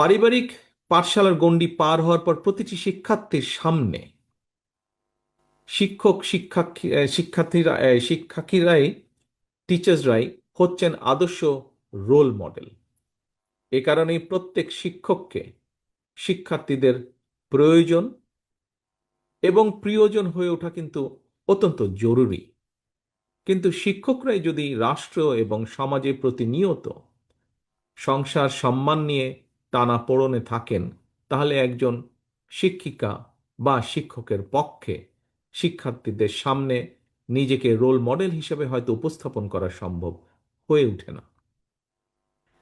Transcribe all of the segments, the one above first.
পারিবারিক পাঠশালার গণ্ডি পার হওয়ার পর প্রতিটি শিক্ষার্থীর সামনে শিক্ষক শিক্ষা শিক্ষার্থীরা শিক্ষার্থীরাই টিচার্সরাই হচ্ছেন আদর্শ রোল মডেল। এ কারণেই প্রত্যেক শিক্ষককে শিক্ষার্থীদের প্রয়োজন এবং প্রিয়জন হয়ে ওঠা কিন্তু অত্যন্ত জরুরি। কিন্তু শিক্ষকরাই যদি রাষ্ট্র এবং সমাজে প্রতিনিয়ত সংসার, সম্মান নিয়ে টানা পড়নে থাকেন, তাহলে একজন শিক্ষিকা বা শিক্ষকের পক্ষে শিক্ষার্থীদের সামনে নিজেকে রোল মডেল হিসেবে হয়তো উপস্থাপন করা সম্ভব হয়ে ওঠে না।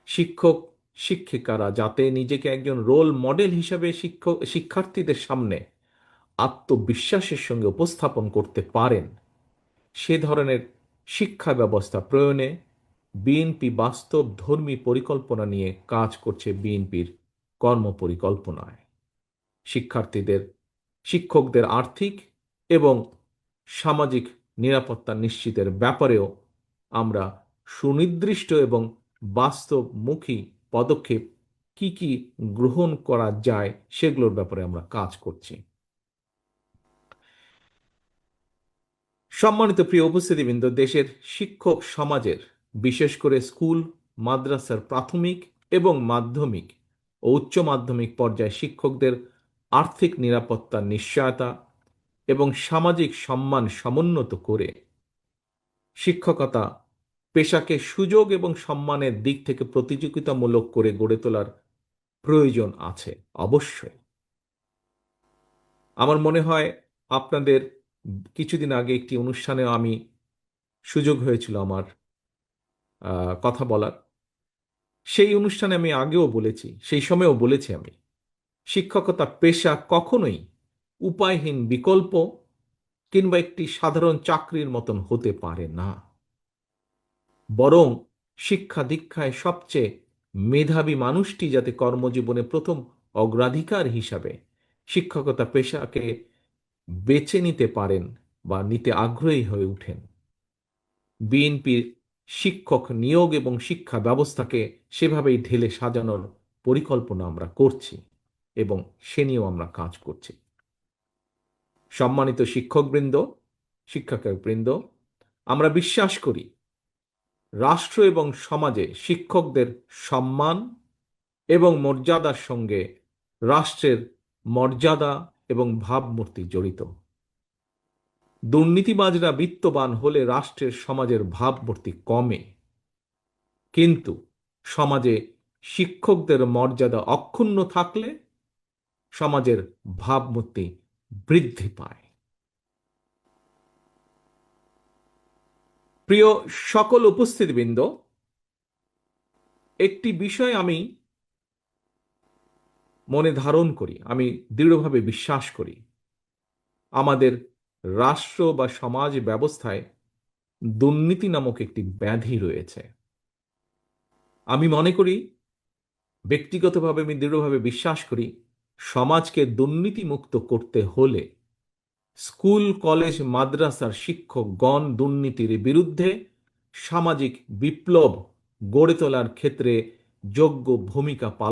শিক্ষক, শিক্ষিকারা যাতে নিজেকে একজন রোল মডেল হিসেবে শিক্ষক শিক্ষার্থীদের সামনে আত্মবিশ্বাসের সঙ্গে উপস্থাপন করতে পারেন, সে ধরনের শিক্ষা ব্যবস্থা প্রয়োগে বিএনপি বাস্তব ধর্মী পরিকল্পনা নিয়ে কাজ করছে বিএনপির কর্মপরিকল্পনায়। শিক্ষার্থীদের, শিক্ষকদের আর্থিক এবং সামাজিক নিরাপত্তা নিশ্চিতের ব্যাপারেও আমরা সুনির্দিষ্ট এবং বাস্তবমুখী পদক্ষেপ কি কি গ্রহণ করা যায় সেগুলোর ব্যাপারে আমরা কাজ করছি। সম্মানিত প্রিয় উপস্থিতিবৃন্দ, দেশের শিক্ষক সমাজের বিশেষ করে স্কুল, মাদ্রাসার প্রাথমিক এবং মাধ্যমিক ও উচ্চ মাধ্যমিক পর্যায়ে শিক্ষকদের আর্থিক নিরাপত্তার নিশ্চয়তা এবং সামাজিক সম্মান সমুন্নত করে শিক্ষকতা পেশাকে সুযোগ এবং সম্মানের দিক থেকে প্রতিযোগিতামূলক করে গড়ে তোলার প্রয়োজন আছে, অবশ্যই। আমার মনে হয় আপনাদের কিছুদিন আগে একটি অনুষ্ঠানে আমি সুযোগ হয়েছিল আমার কথা বলার। সেই অনুষ্ঠানে আমি আগেও বলেছি, সেই সময়ও বলেছি আমি, শিক্ষকতা পেশা কখনোই উপায়হীন বিকল্প কিংবা একটি সাধারণ চাকরির মতন হতে পারে না। বরং শিক্ষা দীক্ষায় সবচেয়ে মেধাবী মানুষটি যাতে কর্মজীবনে প্রথম অগ্রাধিকার হিসাবে শিক্ষকতা পেশাকে বেছে নিতে পারেন বা নিতে আগ্রহী হয়ে ওঠেন। বিএনপির শিক্ষক নিয়োগ এবং শিক্ষা ব্যবস্থাকে সেভাবেই ঢেলে সাজানোর পরিকল্পনা আমরা করছি এবং সে নিয়েও আমরা কাজ করছি। সম্মানিত শিক্ষকবৃন্দ শিক্ষকবৃন্দ আমরা বিশ্বাস করি রাষ্ট্র এবং সমাজে শিক্ষকদের সম্মান এবং মর্যাদার সঙ্গে রাষ্ট্রের মর্যাদা এবং ভাবমূর্তি জড়িত। দুর্নীতিবাজরা বিত্তবান হলে রাষ্ট্রের সমাজের ভাবমূর্তি কমে। কিন্তু সমাজে শিক্ষকদের মর্যাদা অক্ষুণ্ণ থাকলে সমাজের ভাবমূর্তি বৃদ্ধি পায়। প্রিয় সকল উপস্থিতবৃন্দ, একটি বিষয় আমি মনে ধারণ করি, আমি দৃঢ়ভাবে বিশ্বাস করি। আমাদের রাষ্ট্র বা সমাজ ব্যবস্থায় দুর্নীতি নামক একটি ব্যাধি রয়েছে। আমি মনে করি, ব্যক্তিগতভাবে আমি দৃঢ়ভাবে বিশ্বাস করি, সমাজকে দুর্নীতিমুক্ত করতে হলে স্কুল, কলেজ, মাদ্রাসার শিক্ষকগণ দুর্নীতির বিরুদ্ধে সামাজিক বিপ্লব গড়ে তোলার ক্ষেত্রে যোগ্য ভূমিকা পালন